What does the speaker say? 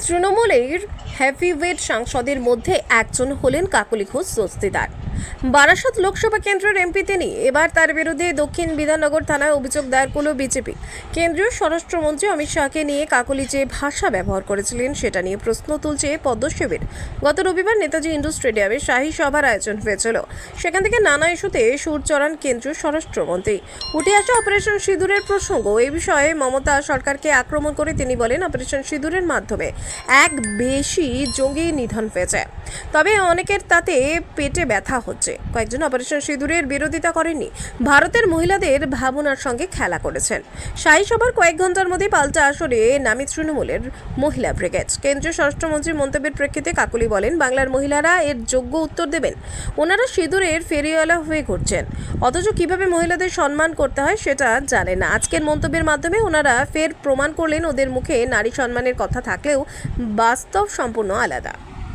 তৃণমূলের হেভিওয়েট সাংসদের মধ্যে একজন হলেন কাকলি ঘোষ দস্তিদার বারাসত লোকসভা কেন্দ্রের এমপি তিনি। এবার তার বিরুদ্ধে দক্ষিণ বিধাননগর থানায় অভিযোগ দায়ের করল বিজেপি। কেন্দ্রীয় স্বরাষ্ট্রমন্ত্রী অমিত শাহকে নিয়ে কাকলি যে ভাষা ব্যবহার করেছিলেন সেটা নিয়ে প্রশ্ন তুলছে পদ্মশিবির গত রবিবার নেতাজি ইন্ডোর স্টেডিয়ামে শাহী সভার আয়োজন হয়েছিল। সেখান থেকে নানা ইস্যুতে সুর চড়ান কেন্দ্রীয় স্বরাষ্ট্রমন্ত্রী। উঠে আসা অপারেশন সিঁদুরের প্রসঙ্গ। এই বিষয়ে মমতা সরকারকে আক্রমণ করে তিনি বলেন, অপারেশন সিঁদুরের মাধ্যমে এক বেশি জঙ্গি নিধন হয়েছে তবে অনেকের তাতে পেটে ব্যথা হচ্ছে। কয়েকজন অপারেশন সিঁদুরের বিরোধিতা করেননি। ভারতের মহিলাদের ভাবনার সঙ্গে খেলা করেছেন। শাহী সভার কয়েক ঘণ্টার মধ্যে পাল্টা আসরে নামি তৃণমূলের মহিলা ব্রিগেড। কেন্দ্রীয় স্বরাষ্ট্রমন্ত্রীর মন্তব্যের প্রেক্ষিতে কাকুলি বলেন, বাংলার মহিলারা এর যোগ্য উত্তর দেবেন। ওনারা সিঁদুরের ফেরিওয়ালা হয়ে ঘুরছেন। অথচ কীভাবে মহিলাদের সম্মান করতে হয় সেটা জানে না। আজকের মন্তব্যের মাধ্যমে ওনারা ফের প্রমাণ করলেন, ওদের মুখে নারী সম্মানের কথা থাকলেও বাস্তব সম্পূর্ণ আলাদা